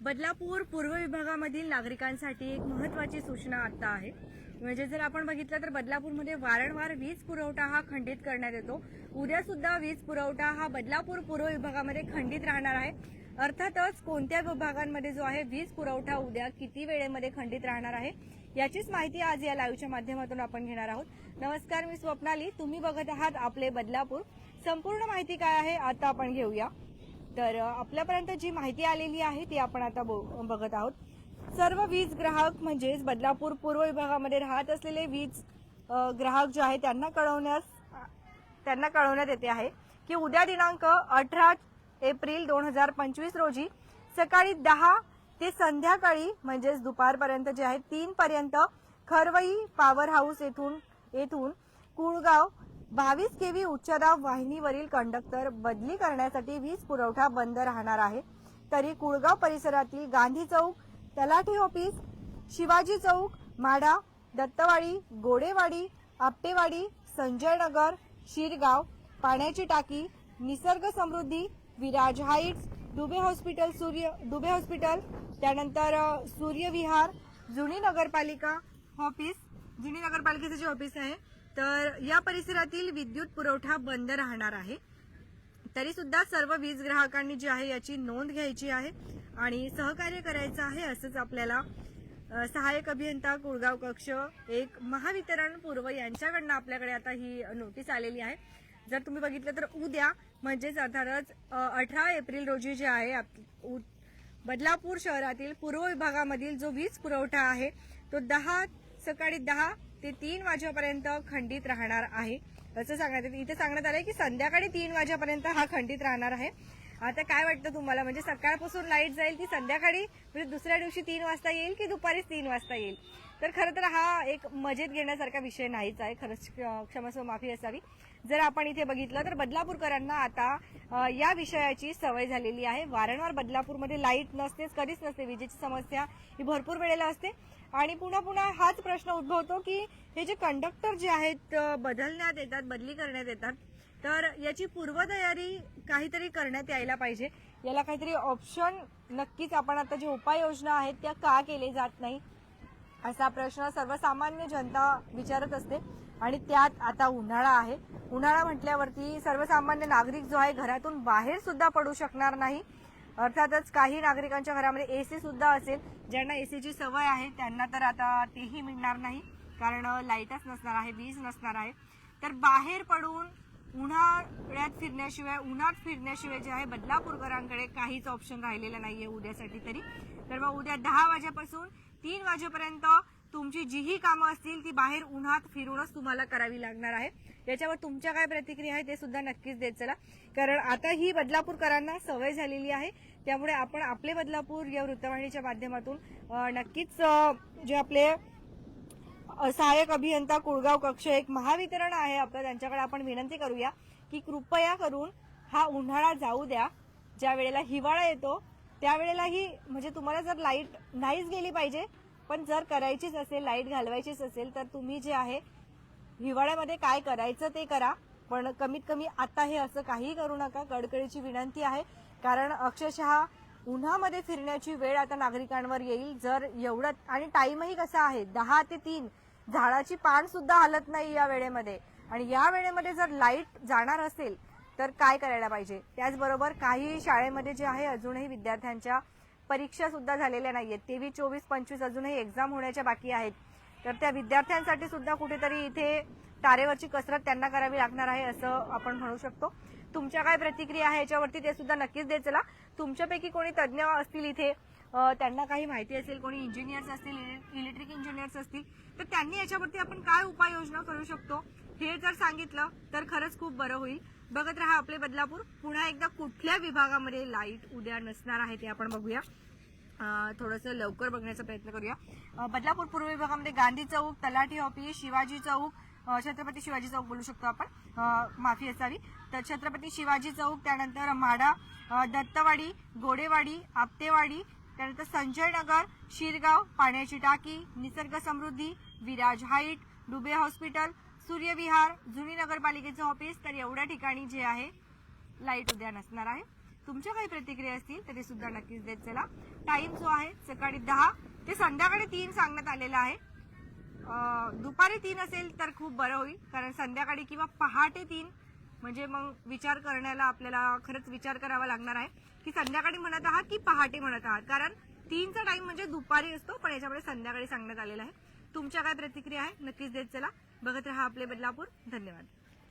बदलापूर पूर्व विभागामधील नागरिकांसाठी एक महत्वाची सूचना आता आहे. म्हणजे जर आपण बघितलं तर बदलापूरमध्ये वारंवार वीज पुरवठा हा खंडित करण्यात येतो. उद्या सुद्धा वीज पुरवठा हा बदलापूर पूर्व विभागामध्ये खंडित राहणार आहे. अर्थातच कोणत्या विभागांमध्ये जो आहे वीज पुरवठा उद्या किती वेळेमध्ये खंडित राहणार आहे याचीच माहिती आज या लाईव्हच्या माध्यमातून आपण घेणार आहोत. नमस्कार मी स्वप्नाली. तुम्ही बघत आहात आपले बदलापूर. संपूर्ण माहिती काय आहे आता आपण घेऊया. तर आपल्यापर्यंत जी माहिती आलेली आहे ती आपण आता बघत आहोत. सर्व वीज ग्राहक म्हणजेच बदलापूर पूर्व विभागामध्ये राहत असलेले वीज ग्राहक जे आहे त्यांना कळवण्यास त्यांना कळवण्यात येते आहे की उद्या दिनांक अठरा एप्रिल दोन हजार पंचवीस रोजी सकाळी दहा ते संध्याकाळी म्हणजेच दुपारपर्यंत जे आहे तीन पर्यंत खरवई पॉवर हाऊस येथून येथून कुळगाव बावीस केव्ही उच्चदाब वाहिनीवरील कंडक्टर बदली करण्यासाठी वीज पुरवठा बंद राहणार आहे. तरी कुळगाव परिसरातील गांधी चौक तलाठी ऑफिस शिवाजी चौक माडा दत्तवाडी गोडेवाडी आपटेवाडी संजय नगर शिरगाव पाण्याची टाकी Nisarg Samruddhi Viraj heights Dubey hospital Surya Dubey hospital त्यानंतर सूर्यविहार जुनी नगरपालिका ऑफिस जुनी नगरपालिकेचं जे ऑफिस आहे तर या परिसरातील विद्युत पुरवठा बंद राहणार आहे. तरी सुद्धा सर्व वीज ग्राहकांनी जी आहे याची नोंद घ्यायची आहे आणि सहकार्य करायचं आहे असंच आपल्याला सहाय्यक अभियंता कुळगाव कक्ष एक महावितरण पूर्व यांच्याकडनं आपल्याकडे आता ही नोटीस आलेली आहे. जर तुम्ही बघितलं तर उद्या म्हणजेच अर्थातच अठरा एप्रिल रोजी जे आहे आप- उ- बदलापूर शहरातील पूर्व विभागामधील जो वीज पुरवठा आहे तो दहा सकाळी दहा ते तीन वाजेपर्यंत खंडित राहणार आहे. असं सांगण्यात येतं इथे सांगण्यात आलंय की संध्याकाळी तीन वाजेपर्यंत हा खंडित राहणार आहे. आता काय वाटतं तुम्हाला? म्हणजे सकाळपासून लाइट जाईल ती संध्याकाळी? म्हणजे दुसऱ्या दिवशी तीन वाजता येईल की दुपारीच तीन वाजता येईल? तर खरं तर हा एक मजेत घेण्यासारखा विषय नाहीच आहे. खरंच क्षमस्व माफी असावी. जर आपण इथे बघितलं तर बदलापूरकरांना आता या विषयाची सवय झालेली आहे. वारंवार बदलापूरमध्ये लाइट नसतेच कधीच नसते. विजेची समस्या ही भरपूर वेळेला असते. आणि पुन्हा पुन्हा हाच प्रश्न उद्भवतो की हे जे कंडक्टर जे आहेत बदलण्यात येतात बदली करण्यात येतात तर याची पूर्वतयारी काहीतरी करण्यात यायला पाहिजे. याला काहीतरी ऑप्शन नक्कीच आपण आता जे उपाययोजना आहेत त्या का केले जात नाही असा प्रश्न सर्वसामान्य जनता विचारत असते. आणि त्यात आता उन्हाळा आहे. उन्हाळा म्हटल्यावरती सर्वसामान्य नागरिक जो आहे घरातून बाहेर सुद्धा पडू शकणार नाही. अर्थातच काही नागरिकांच्या घरामध्ये एसी सुद्धा असेल. ज्यांना एसीची सवय आहे त्यांना तर आता तेही मिळणार नाही. कारण लाईटच नसणार आहे वीज नसणार आहे. तर बाहेर पडून उन्हाळ्यात फिरण्याशिवाय उन्हात फिरण्याशिवाय जे आहे बदलापूरकरांकडे काहीच ऑप्शन राहिलेलं नाहीये उद्यासाठी तरी. तर मग उद्या दहा वाजेपासून तीन वाजेपर्यंत तुमची जीही कामं असतील ती बाहेर उन्हात फिरूनच तुम्हाला करावी लागणार आहे. याच्यावर तुमच्या काय प्रतिक्रिया आहे ते सुद्धा नक्कीच देत चला. कारण आता ही बदलापूरकरांना सवय झालेली आहे. त्यामुळे आपण आपले बदलापूर या वृत्तवाहिनीच्या माध्यमातून नक्कीच जे आपले सहाय्यक अभियंता कुळगाव कक्ष एक महावितरण आहे आपलं त्यांच्याकडे आपण विनंती करूया की कृपया करून हा उन्हाळा जाऊ द्या. ज्या वेळेला हिवाळा येतो त्यावेळेलाही म्हणजे तुम्हाला जर लाइट नाहीच गेली पाहिजे पण जर करायचीच असेल लाइट घालवायचीच असेल तर तुम्ही जे आहे हिवाळ्यामध्ये काय करायचं ते करा. पण कमीत कमी आता हे असं काही करू नका. कडकडीची विनंती आहे. कारण अक्षरशः उन्हामध्ये फिरण्याची वेळ आता नागरिकांवर येईल. जर एवढं आणि टाईमही कसा आहे? दहा ते तीन. झाडाची पान सुद्धा हलत नाही या वेळेमध्ये. आणि या वेळेमध्ये जर लाइट जाणार असेल तर काय करायला पाहिजे? त्याचबरोबर काही शाळेमध्ये जे आहे अजूनही विद्यार्थ्यांच्या परीक्षा सुद्धा झालेल्या नाहीयेत. तेवीस चोवीस पंचवीस अजूनही एक्झाम होण्याच्या बाकी आहेत. तर त्या विद्यार्थ्यांसाठी सुद्धा कुठेतरी इथे तारेवरची कसरत त्यांना करावी लागणार आहे असं आपण म्हणू शकतो. तुमच्या काय प्रतिक्रिया आहे याच्यावरती ते सुद्धा नक्कीच देत चला. तुमच्यापैकी कोणी तज्ज्ञ असतील इथे त्यांना काही माहिती असेल कोणी इंजिनियर्स असतील इलेक्ट्रिक इंजिनियर्स असतील तर त्यांनी याच्यावरती आपण काय उपाययोजना करू शकतो हे जर सांगितलं तर खरंच खूप बरं होईल. बघत राहा आपले बदलापूर. पुन्हा एकदा कुठल्या विभागामध्ये लाइट उद्या नसणार आहे ते आपण बघूया. थोडंसं लवकर बघण्याचा प्रयत्न करूया. बदलापूर पूर्व विभागामध्ये गांधी चौक तलाठी ऑफिस शिवाजी चौक छत्रपती शिवाजी चौक बोलू शकतो आपण. माफी असावी. तर छत्रपती शिवाजी चौक त्यानंतर माडा दत्तवाडी गोडेवाडी आपतेवाडी त्यानंतर संजय नगर शिरगाव पाण्याची टाकी निसर्ग समृद्धी विराज हाईट डुबे हॉस्पिटल सूर्यविहार जुनी नगरपालिकेचं ऑफिस तर एवढ्या ठिकाणी जे आहे लाइट उद्या नसणार आहे. तुमच्या काही प्रतिक्रिया असतील तरी सुद्धा नक्कीच देत चला. टाइम जो आहे सकाळी दहा ते संध्याकाळी तीन सांगण्यात आलेला आहे. दुपारी तीन असेल तर खूप बरं होईल कारण संध्याकाळी किंवा पहाटे तीन म्हणजे मग विचार करण्याला आपल्याला खरंच विचार करावा लागणार आहे की संध्याकाळी म्हणत आहात की पहाटे म्हणत आहात. कारण तीनचा टाइम म्हणजे दुपारी असतो पण याच्यामध्ये संध्याकाळी सांगण्यात आलेला आहे. तुमच्या काय प्रतिक्रिया आहे? नक्कीच देत चला. बघत राहा आपले बदलापूर. धन्यवाद.